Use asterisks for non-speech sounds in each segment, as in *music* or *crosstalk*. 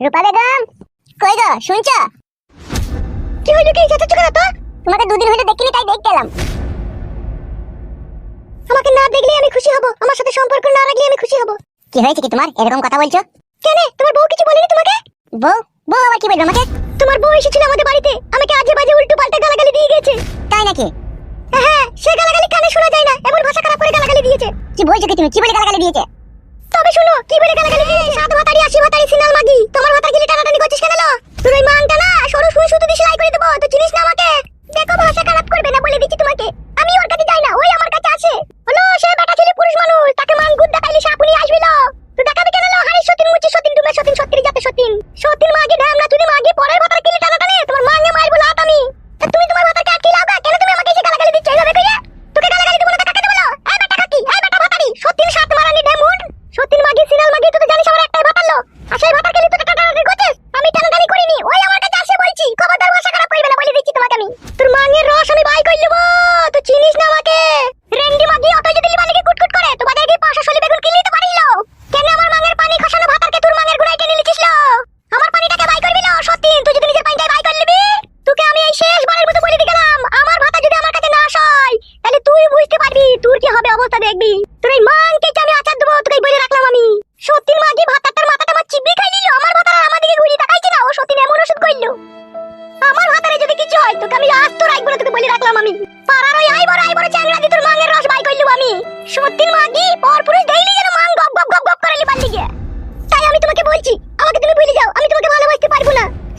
রূপা বেগম কই গো শুনছ? কি হইল কি? চেঁচাচ্ছ কেন তো। তোমাকে দুদিন হইল দেখিনি তাই দেখতে এলাম আমাকে না দেখলে আমি খুশি হব আমার সাথে সম্পর্ক না রাখলে আমি খুশি হব। কি হয়েছে কি তোমার? এরকম কথা বলছো? কেন? তোমার বউ কিছু বলেনি তোমাকে? বউ? বউ আবার কি বলবে আমাকে? তোমার বউ এসেছিল আমাদের বাড়িতে আমাকে আজে বাজে উল্টো পাল্টা গালাগালি দিয়ে গেছে। তাই নাকি? হ্যাঁ সে গালাগালি কানে শোনা যায় না এমন ভাষা খারাপ করে গালাগালি দিয়েছে। কি বলছো কি তুমি? কি বলে গালাগালি দিয়েছে? কি বলে গালাগালি দিয়েছে সাত ভাতারি আশি ভাতারি সিনাল মাগি। তোমার ভাতার গিলি টানাটানি করছিস কেন লো? তোর ওই মাংটা না সরু সুই সুতো দিয়ে সেলাই করে দেবো। তো চিনিস না আমাকে?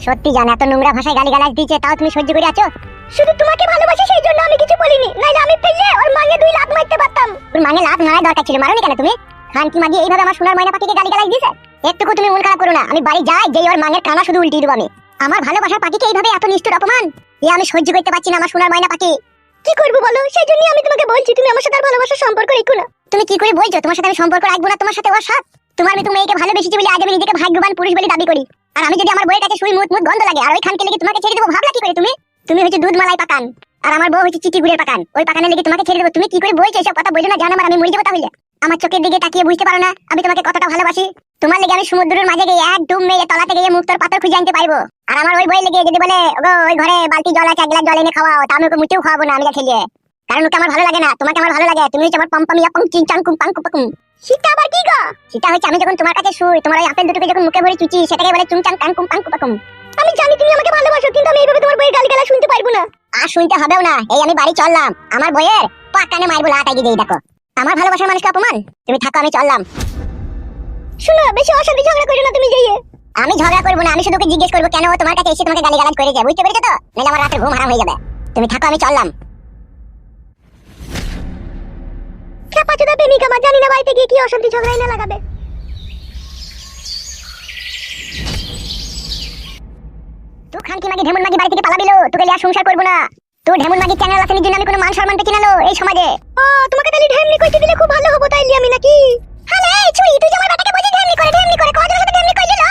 সত্যি জান এত নোংরা ভাষায় গালিগালাজ দিয়েছে তাও তুমি সহ্য করে আছো? শুধু তোমাকে ভালোবাসি সেই জন্য আমি কিছু বলিনি। নাইলে আমি পেলে ওর মাঙে দুই লাখ মারতে পারতাম। ওর মাঙে লাখ মারার দরকার ছিল মারোনি কেন তুমি? খান কি মাগি এইভাবে আমার সোনার ময়না পাখিকে গালিগালাজ দিয়েছে? একটুকু তুমি মন খারাপ করো না আমি বাড়ি যাই যেই ওর মাঙের কানা শুধু উল্টিয়ে দেবো আমি। আমার ভালোবাসার পাখিকে এইভাবে এত নিষ্ঠুর অপমান? এ আমি সহ্য করতে পারছি না আমার সোনার ময়না পাখি। কি করব বলো? সেই জন্য আমি তোমাকে বলছি তুমি আমার সাথে ভালোবাসার সম্পর্ক রেখো না। তুমি কি করে বলছো? তোমার সাথে আমি সম্পর্ক রাখব না তোমার সাথে ওর সাথ? তোমার আমি তুমি মেয়েকে ভালোবেসেছি বলে আজ আমি নিজেকে ভাগ্যবান পুরুষ বলে দাবি করি। আর আমি যদি আমার বউয়ের কাছে শুই মুত মুত গন্ধ লাগে, আর ওই খানকে লেগে তোমাকে ছেড়ে দেবো, ভাবলা কি করে তুমি? তুমি হচ্ছে দুধ মালাই পাকান, আর আমার বউ হচ্ছে চিটি গুড়ের পাকান। ওই পাকানের লেগে তোমাকে ছেড়ে দেবো। তুমি কি করে বলছো এসব কথা বলছো না, জানো আমার, আমি মরে যাব তাহলে। আমার চোখের দিকে তাকিয়ে বুঝতে পারো না, আমি তোমাকে কতটা ভালোবাসি। তোমার লেগে আমি সমুদ্রের মাঝে গিয়ে এক ডুব মেরে তলাতে গিয়ে মুক্তর পাথর খুঁজে আনতে পারব। আর আমার ওই বই লেগে যদি বলে ওই ঘরে বালতি জল আছে এক গ্লাস জল এনে খাওয়াও, তা আমি ওকে মুটেও খাওয়াবো না, আমি খেলিয়ে কারণ ওকে আমার ভালো লাগে না তোমাকে আমার ভালো লাগে তুমি হচ্ছে আমার পম্পামিয়া পং চিং চাং কুম পাং কুপাকুম। সেটা আবার কি গো? সেটা হচ্ছে আমি যখন তোমার কাছে শুই তোমার ওই আপেল দুটোকে যখন মুখে ভরে চুচি সেটাকে বলে চুং চাং কাং কুম পাং কুপাকুম। আমি জানি তুমি আমাকে ভালোবাসো কিন্তু আমি এইভাবে তোমার বইয়ের গালিগালা শুনতে পারব না। আর শুনতে হবেও না। এই আমি বাড়ি চললাম। আমার বইয়ের পাকানে মারবো লাটাই দিয়ে দেখো। আমার ভালোবাসার মানুষকে অপমান? তুমি থাকো আমি চললাম। শুনো বেশি অশান্তি ঝগড়া করো না তুমি যাইয়ে। আমি ঝগড়া করব না আমি শুধু জিজ্ঞেস করব কেন ও তোমার কাছে এসে তোমাকে গালিগালাজ করেছে? বুঝতে পেরেছ তো? নাহলে আমার রাতের ঘুম হারাম হয়ে যাবে। তুমি থাকো আমি চললাম। চোদা প্রেমিক আমার জানি না বাড়িতে গিয়ে কি অশান্তি ঝগড়াই না লাগাবে। তুই খানকি মাগি ঢেমুন মাগি বাড়ি থেকে পালাবিলো তোকে লিয়া সংসার করব না। তুই ঢেমুন মাগি চ্যানেল আসানির জন্য আমি কোনো মান সম্মান পেছি না লো এই সমাজে। ও তোমাকে তাহলে ঢেমনি কইতে দিলে খুব ভালো হব তাইলে আমি নাকি? হ্যালো এই চুই তুই আমার বেটাকে বলি ঢেমনি করে ঢেমনি করে কজনের সাথে ঢেমনি কইলি লো?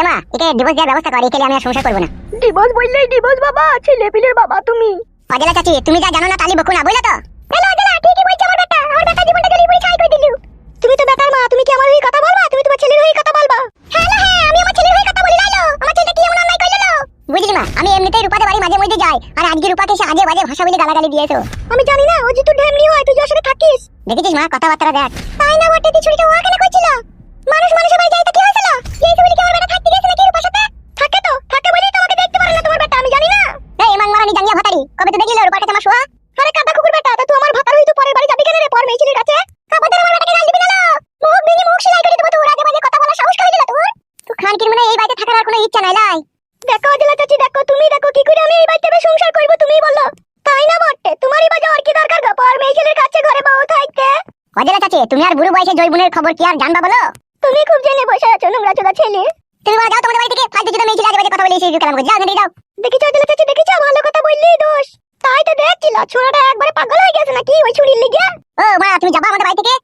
এমা একে ডিভোর্স দেওয়ার ব্যবস্থা কর একে আমি আর সংসার করব না। ডিভোর্স বললেই ডিভোর্স বাবা ছেলে পিলের বাবা তুমি। অজলা চাচি তুমি যা জানো না তালি বকু না বুঝলে তো? হ্যালো অজলা ঠিকই আমার বেটা আমার বেটা জীবনটা জলি পুরি ছাই করে দিলু তুমি তো বেটার মা তুমি কি আমার হয়ে কথা বলবা? তুমি তোমার ছেলের হয়ে কথা বলবা? হ্যাঁ না হ্যাঁ আমি আমার ছেলের হয়ে কথা বলি লাইলো আমার ছেলে কি এমন অন্যায় কইলো বুঝলি মা আমি এমনিতেই রূপাতে বাড়ি মাঝে মধ্যে যাই আর আজকে রূপাকে এসে আজে বাজে ভাষা বলে গালাগালি দিয়েছ আমি জানি না ও যে তুই ঢেমনি হয় তুই সাথে থাকিস। দেখেছিস মা কথাবার্তা দেখ। তাই না বটে তুই ছুরিটা ওখানে কইছিল মানুষ মানুষের বাড়ি যাই তো কি হয়েছিল? এই তুমি কি আমার বেটা থাকতে গেছে নাকি রূপার সাথে থাকে তো থাকে বলেই তোমাকে দেখতে পারে না তোমার বেটা আমি জানি না এই মাং মারানি জাঙ্গিয়া ভাতারি কবে তো দেখলি রূপার কাছে আমার শোয়া আরে কাটা কুকুর বেটা তা তুই আমার ভাতার হই তো পরের বাড়ি যাবি কেন রে পর মেয়ে ছেলের কাছে কাপড় আমার বেটাকে গাল দিবি না লো মুখ ভেঙে মুখ সেলাই করে দেবো তোর আগে বাজে কথা বলা সাহস করে দিলা তোর তুই খানকির মনে হয় এই বাড়িতে থাকার কোনো ইচ্ছা নাই লাই। দেখো অজলা চাচি দেখো তুমি দেখো কি করে আমি এই বেশ সংসার করব তুমি বলো। তাই না বটে? তোমারই বাজে আর কি দরকার গো? পর মেয়ে ছেলের কাছে ঘরে বউ থাকতে। অজলা চাচি তুমি আর বুড়ো বয়সে জয়গুনের খবর কি আর জানবা বলো? তুমি খুব জেনে বসে আছো নোংরা চোদা ছেলে। তুমি বলে যাও তোমাদের বাড়ি থেকে। ফালতু চোদা মেয়ে ছেলে আগে কথা বলে এসে কালাম করে যাও যাও। দেখেছ অজলা চাচি দেখেছ? ভালো কথা বললেই দোষ। তাই তো দেখছিল ছোড়াটা একবারে পাগল হয়ে গেছে নাকি? ওই ছুরির লিগে। ও মা তুমি যাবা আমাদের বাড়ি থেকে?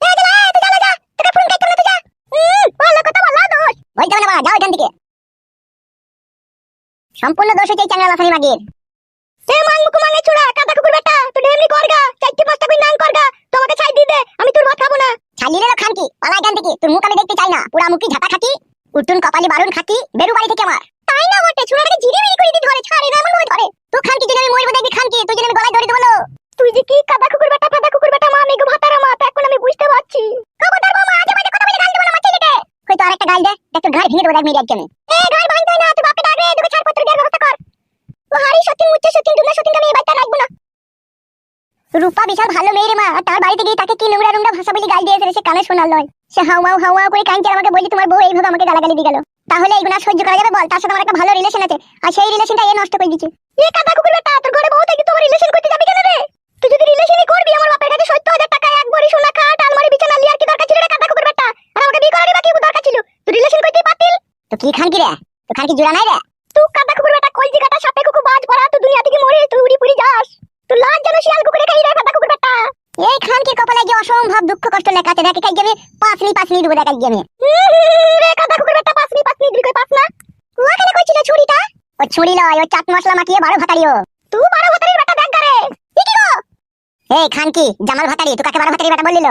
এ অজলা তুই যা যা তোকে ফোন করতে না তুই যা হুম, ভালো কথা বলা দোষ বলতে হবে না মা যাও এখান থেকে সম্পূর্ণ দোষ হচ্ছে এই চ্যানেল আসানি মাগির। এ মাং মুকু মাঙ্গে চুড়া কাটা কুকুর বেটা তুই ঢেমনি করগা চারটি পাঁচটা কই নাং করগা তোমাকে ছাই দিয়ে দে আমি তোর ভাত খাব না। ছাড়লি রে খান কি পালা এখান থেকে তোর মুখ আমি দেখতে চাই না। পুরা মুখি ঝাঁটা খাতি উঠুন কপালি বারুন খাকি বেরু বাড়ি থেকে আমার। তাই না বটে ছোড়াটাকে জিরে মিরি করে দিয়ে ধরে ছাড়ে না এমন ভাবে ধরে। তুই খানকি যদি আমি মরবো দেখবি খানকি তুই যদি আমি গলায় ধরে দেবো। তুই যে কি কাদা কুকুর বেটা ফাদা কুকুর বেটা মা মেঘ ভাতারা মা তা এখন আমি বুঝতে পারছি। খবরদার বাবা আজে বাজে কথা বলে গাল দেবো না আমার ছেলেকে। হয়তো আরেকটা গাল দে দেখ তোর ঘাড় ভেঙে দেবো দেখ মেরে একজনে এ ঘাড় ভাঙতে হয় না তুই বাপকে ডাক রে তোকে ছাড়পত্র দেওয়ার ব্যবস্থা কর ও হাড়ি সত্যি মুচ্ছে সত্যি ডুবনা সত্যি আমি এই বাড়িতে রাখব না রূপা বিশাল ভালো মেয়ে রে মা আর তার বাড়িতে গিয়ে তাকে কি নোংরা নোংরা ভাষা বলি গাল দিয়েছে সে কানে শোনার নয় সে হাওয়া হাওয়া করে কাঁদছে আর আমাকে বলছে তোমার বউ এইভাবে আমাকে গালাগালি দিয়ে গেল তাহলে এইগুলো আর সহ্য করা যাবে বল? তার সাথে আমার একটা ভালো রিলেশন আছে। আর সেই রিলেশনটা এ নষ্ট করে দিচ্ছে এ কাদা কুকুর বেটা তোর ঘরে বউ থেকে তোমার রিলেশন করতে যাবি কেন রে? তুই যদি রিলেশনই করবি আমার বাপের কাছে সত্তর হাজার টাকা এক ভরি সোনা খাট আলমারি বিছানা লিয়ার কি দরকার ছিল রে কাদা কুকুর বেটা? আর আমাকে বিয়ে করারই বাকি দরকার ছিল? তুই রিলেশন করতেই পারতিল? তো কি খান কি রে? তো খান কি জোড়া নাই রে? তুই কাদা কুকুর বেটা কলজি কাটা সাপে কুকুর বাজ পড়া তুই দুনিয়া থেকে মরে তুই উড়ি পুরি যাস। তুই লাজ শিয়াল কুকুরে খাই রে কাদা কুকুর বেটা এই কপালে গিয়ে অসম্ভব দুঃখ কষ্ট লেখা আছে দেখে খাই আমি পাঁচনি পাঁচনি ডুবে দেখাই আমি। রে কুকুর বেটা পাঁচনি পাঁচনি দুই কই পাঁচ না। ওখানে কইছিল ছুরিটা? ও ছুরি ও চাট মশলা মাখিয়ে বারো ভাতারিও তুই বারো ভাতারির বেটা দেখ গারে। কি কি গো? এই খান কি জামাল ভাতারি তুই কাকে বারো ভাতারি বেটা বললিল?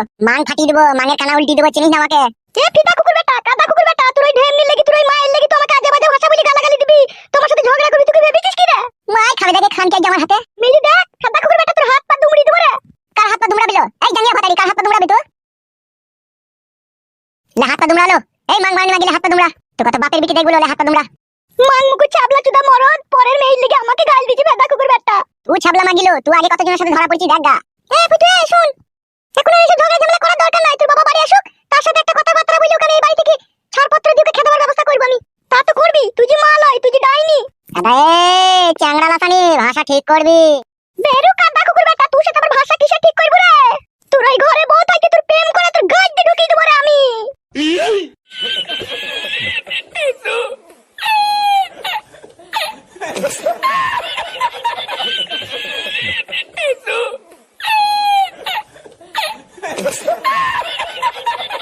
ফাটিয়ে দেবো মানের কানা উল্টি দেবো চিনিস না আমাকে? এ কুকুর বেটা কাদা কুকুর বেটা তুই ওই ঢেমনি লেগে তুই ওই মায়ের লেগে তো আমাকে আজে বাজে ভাষা বলি গালাগালি দিবি। তোমার সাথে ঝগড়া করবি তুই ভেবেছিস কি রে? মাই খাবে দেখে খান কে জামার হাতে। মিলি দেখ হাত দুমড়ালো। এই মাং মাগিলে দুমড়া। তো কত বাপের দুমড়া। মাং মুকু চুদা মরদ পরের আমাকে গাল দিছি কুকুর তুই মাগিলো তুই আগে সাথে ধরা এ এ শুন। এখন এসে ঝামেলা করার দরকার নাই বাবা বাড়ি আসুক তার সাথে একটা এই বাড়ি থেকে ছাড়পত্র দিয়ে খেতে ব্যবস্থা করব আমি? তা তো করবি তুই যে তুই যে ডাইনি। আরে ভাষা ঠিক করবি। বেরু কুকুর তুই ভাষা কিসে ঠিক করবি রে? তোর ওই ঘরে বউ থাকে তোর প্রেম করে তোর গাছ ঢুকিয়ে রে আমি। Yay! *laughs*